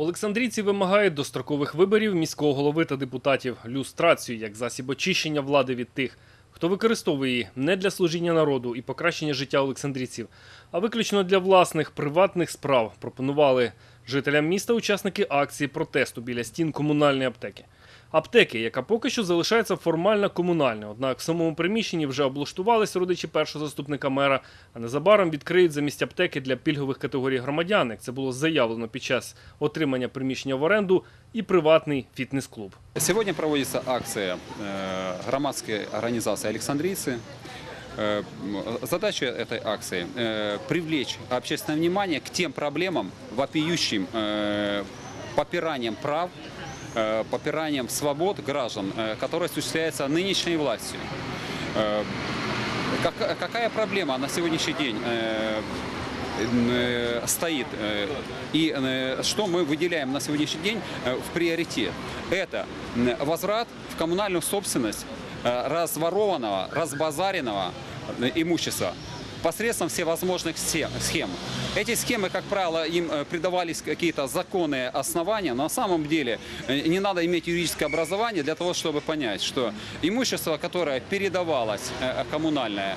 Олександрійці вимагають дострокових виборів міського голови та депутатів, люстрацію як засіб очищення влади від тих, хто використовує її не для служіння народу і покращення життя олександрійців, а виключно для власних приватних справ. Пропонували жителям міста учасники акції протесту біля стін комунальної аптеки Аптеки, яка поки що залишається формально комунальною, однак в самому приміщенні вже облаштувались родичі першого заступника мера, а незабаром відкриють замість аптеки для пільгових категорій громадян, як це було заявлено під час отримання приміщення в оренду, і приватний фітнес-клуб. Сегодня проводится акция э, громадской организации «Александрийцы». Э, м, Задача этой акции э, – привлечь общественное внимание к тем проблемам, вопиющим э, попиранием прав, э, попиранием свобод граждан, э, которые осуществляются нынешней властью. Э, как- Какая проблема на сегодняшний день э, э, стоит э, и э, что мы выделяем на сегодняшний день э, в приоритет? Это возврат в коммунальную собственность э, разворованного, разбазаренного э, имущества посредством всевозможных се- схем. Эти схемы, как правило, им э, придавались какие-то законные основания, но на самом деле э, не надо иметь юридическое образование для того, чтобы понять, что имущество, которое передавалось э, коммунальное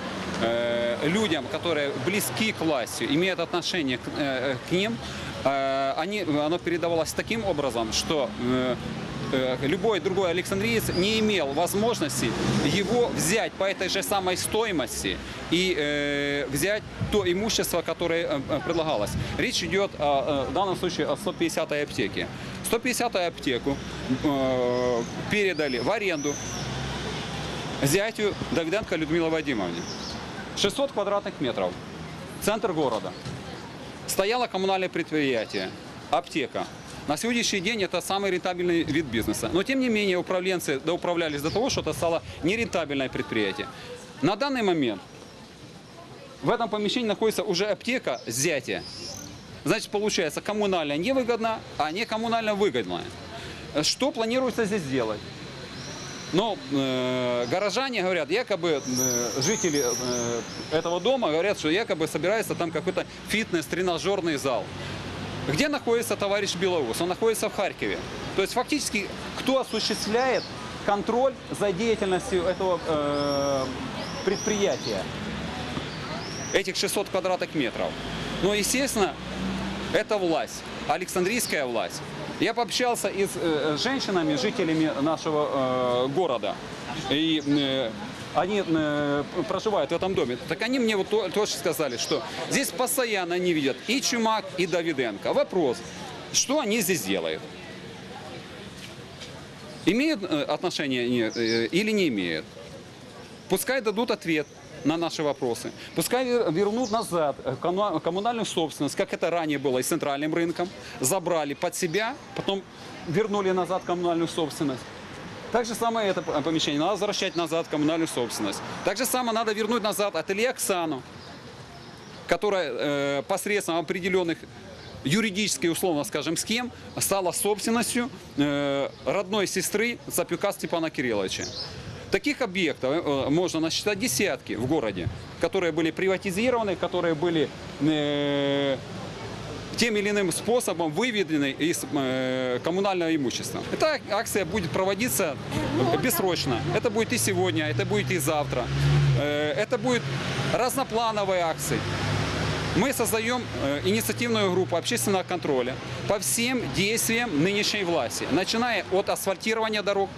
людям, которые близки к власти, имеют отношение к, ним, оно передавалось таким образом, что любой другой Александриец не имел возможности его взять по этой же самой стоимости и э, взять то имущество, которое э, э, предлагалось. Речь идет о, э, в данном случае о 150-й аптеке. 150-ю аптеку э, передали в аренду зятю Давиденко Людмиле Вадимовне. 600 квадратных метров. Центр города. Стояло коммунальное предприятие, аптека. На сегодняшний день это самый рентабельный вид бизнеса. Но тем не менее управленцы доуправлялись до того, что это стало нерентабельное предприятие. На данный момент в этом помещении находится уже аптека зятя. Значит, получается, коммунально невыгодно, а не коммунально выгодно. Что планируется здесь сделать? Но э, горожане говорят, якобы э, жители э, этого дома говорят, что якобы собирается там какой-то фитнес-тренажерный зал. Где находится товарищ Белоус? Он находится в Харькове. То есть фактически кто осуществляет контроль за деятельностью этого э, предприятия? Этих 600 квадратных метров. Ну, естественно, это власть, Александрийская власть. Я пообщался и с э, женщинами, жителями нашего э, города. И э, они э, проживают в этом доме. Так они мне вот то- тоже сказали, что здесь постоянно не видят и Чумак, и Давиденко. Вопрос, что они здесь делают? Имеют э, отношение они, э, или не имеют? Пускай дадут ответ на наши вопросы. Пускай вер- вернут назад э, коммуна- коммунальную собственность, как это ранее было и с центральным рынком. Забрали под себя, потом вернули назад коммунальную собственность. Так же самое это помещение. Надо возвращать назад коммунальную собственность. Так же самое надо вернуть назад ателье Оксану, которая э, посредством определенных юридически, условно скажем, схем стала собственностью э, родной сестры Цапюка Степана Кирилловича. Таких объектов э, можно насчитать десятки в городе, которые были приватизированы, которые были э, тем или иным способом выведены из э, коммунального имущества. Эта акция будет проводиться бессрочно. Это будет и сегодня, это будет и завтра. Э, это будет разноплановые акции. Мы создаем э, инициативную группу общественного контроля по всем действиям нынешней власти, начиная от асфальтирования дорог,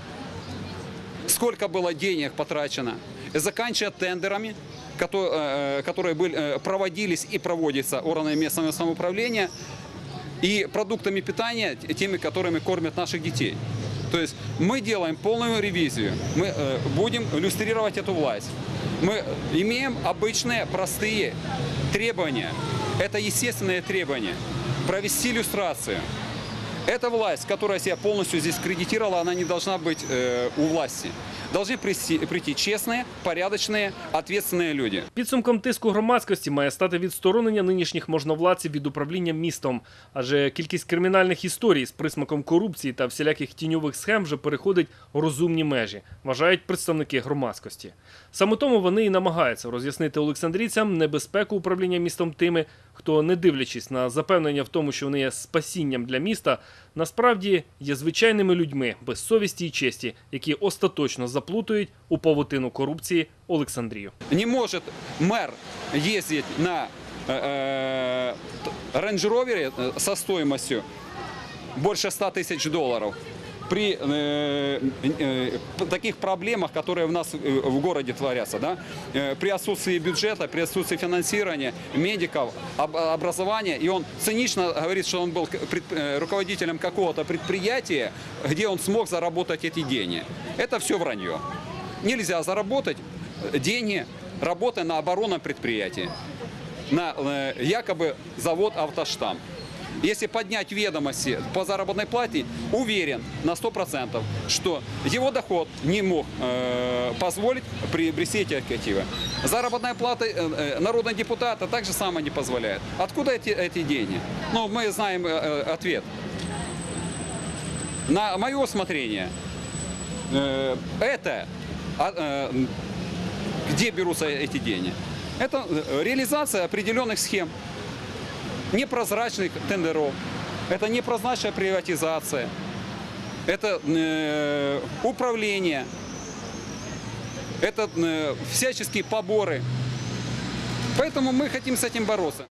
сколько было денег потрачено, заканчивая тендерами, э, которые были, э, проводились и проводятся органами местного самоуправления, и продуктами питания, теми, которыми кормят наших детей. То есть мы делаем полную ревизию, мы э, будем иллюстрировать эту власть. Мы имеем обычные простые требования. Это естественные требования. Провести иллюстрацию. Эта власть, которая себя полностью здесь кредитировала, она не должна быть э, у власти. Должны прийти, прийти честные, порядочные, ответственные люди. Підсумком тиску громадськості має стати відсторонення нинішніх можновладців від управління містом, адже кількість кримінальних історій з присмаком корупції та всіляких тіньових схем вже переходить у розумні межі, вважають представники громадськості. Саме тому вони і намагаються роз'яснити олександрійцям небезпеку управління містом тими, хто, не дивлячись на запевнення в тому, що вони є спасінням для міста, насправді є звичайними людьми без совісті і честі, які остаточно заплутують у павутину корупції Олександрію. Не может мэр ездить на э, рейндж-ровере э, со стоимостью больше 100 тысяч долларов При э, э, таких проблемах, которые в нас э, в городе творятся, да? Э, при отсутствии бюджета, при отсутствии финансирования, медиков, об- образования, и он цинично говорит, что он был пред- э, руководителем какого-то предприятия, где он смог заработать эти деньги. Это все вранье. Нельзя заработать э, деньги, работая на оборонном предприятии, на э, якобы завод «Автоштамп». Если поднять ведомости по заработной плате, уверен на 100%, что его доход не мог э, позволить приобрести эти активы. Заработная плата э, э, народного депутата также самое не позволяет. Откуда эти, эти деньги? Ну, мы знаем э, э, ответ. На мое усмотрение, э, это а, э, где берутся эти деньги? Это э, реализация определенных схем, непрозрачных тендеров, это непрозрачная приватизация, это э, управление, это э, всяческие поборы. Поэтому мы хотим с этим бороться.